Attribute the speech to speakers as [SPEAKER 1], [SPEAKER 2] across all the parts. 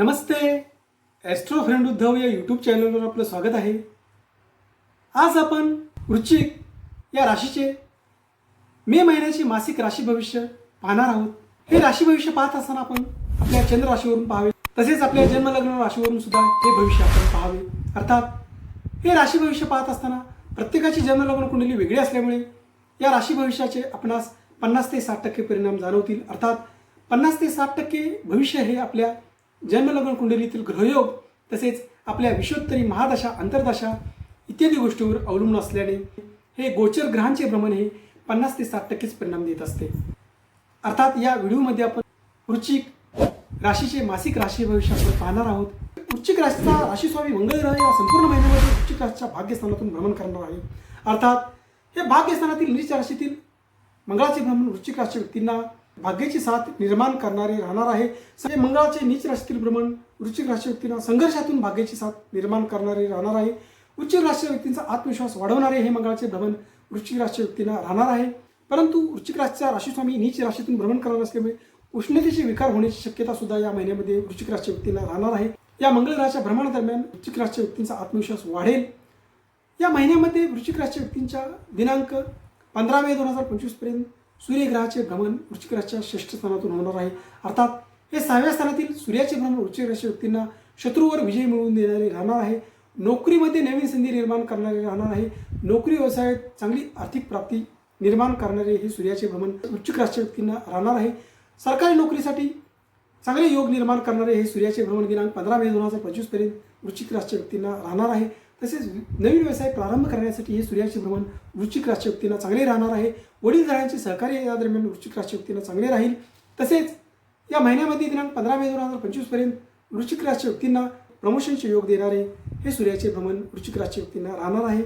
[SPEAKER 1] नमस्ते. Austro friend Uddhav या YouTube चॅनलवर आपलं स्वागत आहे. आज आपण वृश्चिक या राशीचे मे महिन्याचे मासिक राशी भविष्य पाहणार आहोत. हे राशी भविष्य पाहत असताना आपण आपल्या चंद्र राशीवरून पाहावे. तसेच आपल्या जन्मलग्न राशीवरून सुद्धा हे भविष्य आपण पाहावे. अर्थात हे राशी भविष्य पाहत असताना प्रत्येकाची जन्मलग्न कुंडली वेगळी असल्यामुळे या राशी भविष्याचे आपणास पन्नास ते साठ टक्के परिणाम जाणवतील. अर्थात पन्नास ते साठ टक्के भविष्य हे आपल्या जन्मलग्न कुंडलीतील ग्रहयोग तसेच आपल्या विश्वोत्तरी महादशा अंतर्दशा इत्यादी गोष्टीवर अवलंबून असल्याने हे गोचर ग्रहांचे भ्रमण हे पन्नास ते साठ टक्केच परिणाम देत असते. अर्थात या व्हिडिओमध्ये आपण वृश्चिक राशीचे मासिक राशी भविष्य आपण पाहणार आहोत. वृश्चिक राशीचा राशीस्वामी मंगळ ग्रह या संपूर्ण महिन्यामध्ये वृश्चिक राशीच्या भाग्यस्थानातून भ्रमण करणार आहे. अर्थात हे भाग्यस्थानातील नीच राशीतील मंगळाचे भ्रमण वृश्चिक राशी व्यक्तींना भाग्याची साथ निर्माण करणारे राहणार आहे. सगळे मंगळाचे नीच राशीतील भ्रमण वृश्चिक राशी व्यक्तींना संघर्षातून भाग्याची साथ निर्माण करणारे राहणार आहे. उच्च राशी व्यक्तींचा आत्मविश्वास वाढवणारे हे मंगळाचे भ्रमण वृश्चिक राशी व्यक्तींना राहणार आहे. परंतु वृश्चिक राशीचा राशीस्वामी नीच राशीतून भ्रमण करणार असल्यामुळे उष्णतेचे विकार होण्याची शक्यता सुद्धा या महिन्यामध्ये वृश्चिक राशी व्यक्तींना राहणार आहे. या मंगळ ग्रहाच्या भ्रमणादरम्यान वृश्चिक राशी व्यक्तींचा आत्मविश्वास वाढेल. या महिन्यामध्ये वृश्चिक राशी व्यक्तींच्या दिनांक पंधरा मे दोन हजार पंचवीसपर्यंत सूर्यग्रहाचे भ्रमण वृश्चिक राशीच्या श्रेष्ठ स्थानातून होणार आहे. अर्थात हे सहाव्या स्थानातील सूर्याचे भ्रमण वृश्चिक राशी व्यक्तींना शत्रूवर विजय मिळवून देणारे राहणार आहे. नोकरीमध्ये नवीन संधी निर्माण करणारे राहणार आहे. नोकरी व्यवसायात चांगली आर्थिक प्राप्ती निर्माण करणारे हे सूर्याचे भ्रमण वृश्चिक राशी व्यक्तींना राहणार आहे. सरकारी नोकरीसाठी चांगले योग निर्माण करणारे हे सूर्याचे भ्रमण दिनांक पंधरा मे दोन हजार पंचवीसपर्यंत वृश्चिक राशीच्या व्यक्तींना राहणार आहे. तसेच नवीन व्यवसाय प्रारंभ करण्यासाठी हे सूर्याचे भ्रमण वृश्चिक राशी व्यक्तींना चांगले राहणार आहे. वडीलधाऱ्यांचे सहकार्य या दरम्यान वृश्चिक राशी व्यक्तींना चांगले राहील. तसेच या महिन्यामध्ये दिनांक पंधरा मे दोन हजार पंचवीसपर्यंत वृश्चिक राशी व्यक्तींना प्रमोशनचे योग देणारे हे सूर्याचे भ्रमण वृश्चिक राशी व्यक्तींना राहणार आहे.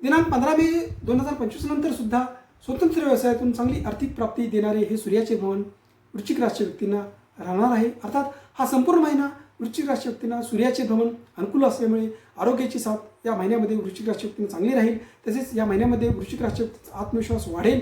[SPEAKER 1] दिनांक पंधरा मे दोन हजार पंचवीस नंतर सुद्धा स्वतंत्र व्यवसायातून चांगली आर्थिक प्राप्ती देणारे हे सूर्याचे भ्रमण वृश्चिक राशी व्यक्तींना राहणार आहे. अर्थात हा संपूर्ण महिना वृश्चिक राशी व्यक्तींना सूर्याचे भ्रमण अनुकूल असल्यामुळे आरोग्याची साथ या महिन्यामध्ये वृश्चिक राशी व्यक्तींना चांगली राहील. तसेच या महिन्यामध्ये वृश्चिक राशी आत्मविश्वास वाढेल.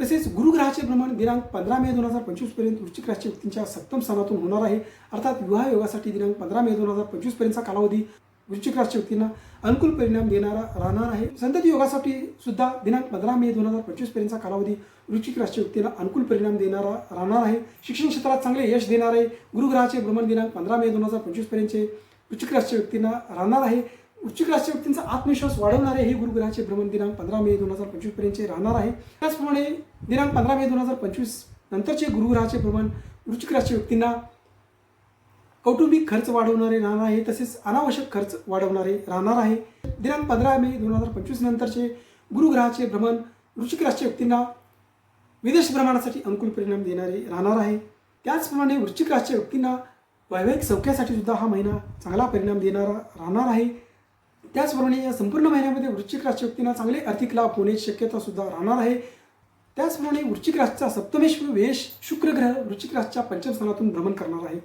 [SPEAKER 1] तसेच गुरुग्रहाचे भ्रमण दिनांक पंधरा मे दोन हजार पंचवीसपर्यंत वृश्चिक राशी व्यक्तींच्या सप्तम स्थानातून होणार आहे. अर्थात विवाह योगासाठी दिनांक पंधरा मे दोन हजार पंचवीसपर्यंतचा कालावधी वृश्चिक राशी व्यक्तींना अनुकूल परिणाम देणारा राहणार आहे. संतती योगासाठी सुद्धा दिनांक पंधरा मे दोन हजार पंचवीस पर्यंतचा कालावधी वृश्चिक राशी व्यक्तींना अनुकूल परिणाम देणारा राहणार आहे. शिक्षण क्षेत्रात चांगले यश देणारे गुरुग्रहाचे भ्रमण दिनांक पंधरा मे दोन हजार पंचवीस पर्यंतचे वृश्चिक राशी व्यक्तींना राहणार आहे. वृश्चिक राशी व्यक्तींचा आत्मविश्वास वाढवणारे हे गुरुग्रहाचे भ्रमण दिनांक पंधरा मे दोन हजार पंचवीस पर्यंतचे राहणार आहे. त्याचप्रमाणे दिनांक पंधरा मे दोन हजार पंचवीस नंतरचे गुरुग्रहाचे भ्रमण वृश्चिक राशी व्यक्तींना कौटुंबिक खर्च वाढवणारे राहणार आहे तसेच अनावश्यक खर्च वाढवणारे राहणार आहे. दिनांक पंधरा मे दोन हजार पंचवीस नंतरचे गुरुग्रहाचे भ्रमण वृश्चिक राशी व्यक्तींना विदेश भ्रमणासाठी अनुकूल परिणाम देणारे राहणार आहे. त्याचप्रमाणे वृश्चिक राशीच्या व्यक्तींना वैवाहिक सौख्यासाठी सुद्धा हा महिना चांगला परिणाम देणारा राहणार आहे. त्याचप्रमाणे या संपूर्ण महिन्यामध्ये वृश्चिक राशी व्यक्तींना चांगले आर्थिक लाभ होण्याची शक्यता सुद्धा राहणार आहे. त्याचप्रमाणे वृश्चिक राशीचा सप्तमेश्वर वेश शुक्रग्रह वृश्चिक राशीच्या पंचम स्थानातून भ्रमण करणार आहे.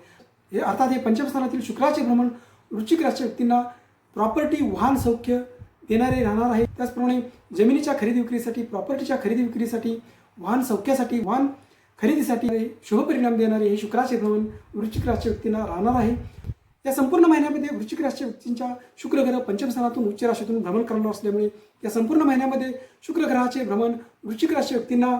[SPEAKER 1] हे अर्थात हे पंचमस्थानातील शुक्राचे भ्रमण वृश्चिक राशी व्यक्तींना प्रॉपर्टी वाहन सौख्य देणारे राहणार आहे. त्याचप्रमाणे जमिनीच्या खरेदी विक्रीसाठी प्रॉपर्टीच्या खरेदी विक्रीसाठी वाहन सौख्यासाठी वाहन खरेदीसाठी शुभ परिणाम देणारे हे शुक्राचे भ्रमण वृश्चिक राशी व्यक्तींना राहणार आहे. या संपूर्ण महिन्यामध्ये वृश्चिक राशी व्यक्तींच्या शुक्र ग्रह उच्च राशीतून भ्रमण करणार असल्यामुळे या संपूर्ण महिन्यामध्ये शुक्र ग्रहाचे भ्रमण वृश्चिक राशी व्यक्तींना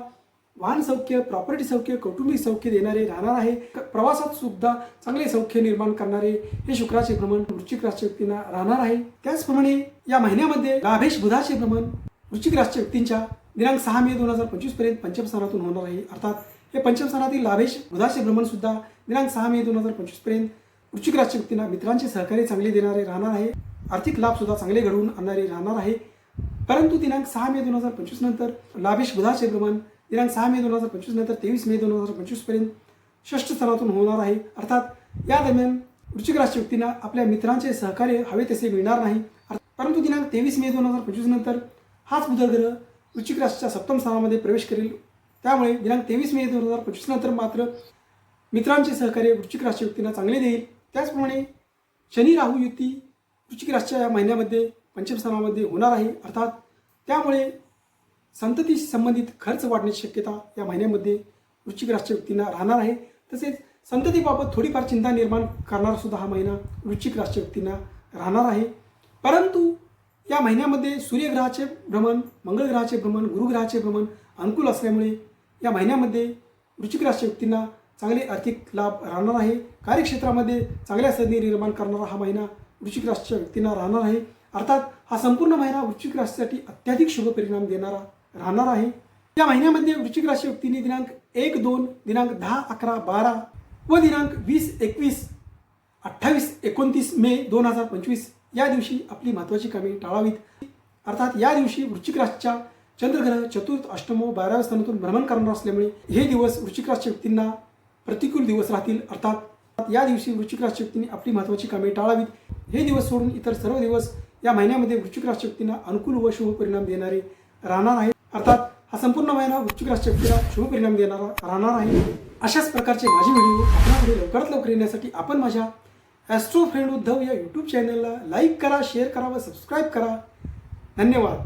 [SPEAKER 1] वाहन सौख्य प्रॉपर्टी सौख्य कौटुंबिक सौख्य देणारे राहणार आहे. प्रवासात सुद्धा चांगले सौख्य निर्माण करणारे हे शुक्राचे भ्रमण वृश्चिक राशी व्यक्तींना राहणार आहे. त्याचप्रमाणे या महिन्यामध्ये लाभेश बुधाचे भ्रमण वृश्चिक राशी व्यक्तींच्या दिनांक सहा मे दोन हजार पंचवीसपर्यंत पंचमस्थानातून होणार आहे. अर्थात हे पंचमस्थानातील लाभेश बुधाचे भ्रमण सुद्धा दिनांक सहा मे दोन हजार पंचवीसपर्यंत वृश्चिक राशी व्यक्तींना मित्रांचे सहकार्य चांगले देणारे राहणार आहे. आर्थिक लाभ सुद्धा चांगले घडवून आणणारे राहणार आहे. परंतु दिनांक सहा मे दोन हजार पंचवीस नंतर लाभेश बुधाचे भ्रमण दिनांक सहा मे दोन हजार पंचवीस नंतर तेवीस मे दोन हजार पंचवीसपर्यंत षष्ठ स्थानातून होणार आहे. अर्थात या दरम्यान वृश्चिक राशी व्यक्तींना आपल्या मित्रांचे सहकार्य हवे तसे मिळणार नाही. परंतु दिनांक तेवीस मे दोन हजार पंचवीस नंतर हाच बुधग्रह वृश्चिक राशीच्या सप्तम स्थानामध्ये प्रवेश करेल. त्यामुळे दिनांक तेवीस मे दोन हजार पंचवीस नंतर मात्र मित्रांचे सहकार्य वृश्चिक राशी व्यक्तींना चांगले देईल. त्याचप्रमाणे शनी राहू युती वृश्चिक राशीच्या या महिन्यामध्ये पंचम स्थानामध्ये होणार आहे. अर्थात त्यामुळे संततीशी संबंधित खर्च वाढण्याची शक्यता या महिन्यामध्ये वृश्चिक राशीच्या व्यक्तींना राहणार आहे. तसेच संततीबाबत थोडीफार चिंता निर्माण करणारा सुद्धा हा महिना वृश्चिक राशीच्या व्यक्तींना राहणार आहे. परंतु या महिन्यामध्ये सूर्यग्रहाचे भ्रमण मंगळ ग्रहाचे भ्रमण गुरुग्रहाचे भ्रमण अनुकूल असल्यामुळे या महिन्यामध्ये वृश्चिक राशीच्या व्यक्तींना चांगले आर्थिक लाभ राहणार आहे. कार्यक्षेत्रामध्ये चांगल्या संधी निर्माण करणारा हा महिना वृश्चिक राशीच्या व्यक्तींना राहणार आहे. अर्थात हा संपूर्ण महिना वृश्चिक राशीसाठी अत्याधिक शुभ परिणाम देणारा राहणार आहे. या महिन्यामध्ये वृश्चिक राशी व्यक्तींनी दिनांक एक दोन दिनांक दहा अकरा बारा व दिनांक वीस एकवीस अठ्ठावीस एकोणतीस मे दोन हजार पंचवीस या दिवशी आपली महत्त्वाची कामे टाळावीत. अर्थात या दिवशी वृश्चिक राशीच्या चंद्रग्रह चतुर्थ अष्टमो बाराव्या स्थानातून भ्रमण करणार असल्यामुळे हे दिवस वृश्चिक राशीच्या व्यक्तींना प्रतिकूल दिवस राहतील. अर्थात या दिवशी वृश्चिक राशी व्यक्तींनी आपली महत्त्वाची कामे टाळावीत. हे दिवस सोडून इतर सर्व दिवस या महिन्यामध्ये वृश्चिक राशी व्यक्तींना अनुकूल व शुभ परिणाम देणारे राहणार आहे अर्थात हा संपूर्ण महिना वृश्चिक राशी व्यक्तीला शुभ परिणाम देणारा राहणार आहे. अशाच प्रकारचे माझे व्हिडिओ आपल्याकडे लवकरात लवकर येण्यासाठी आपण माझ्या ॲस्ट्रो फ्रेंड उद्धव या यूट्यूब चॅनलला लाईक करा शेअर करा व सबस्क्राईब करा. धन्यवाद.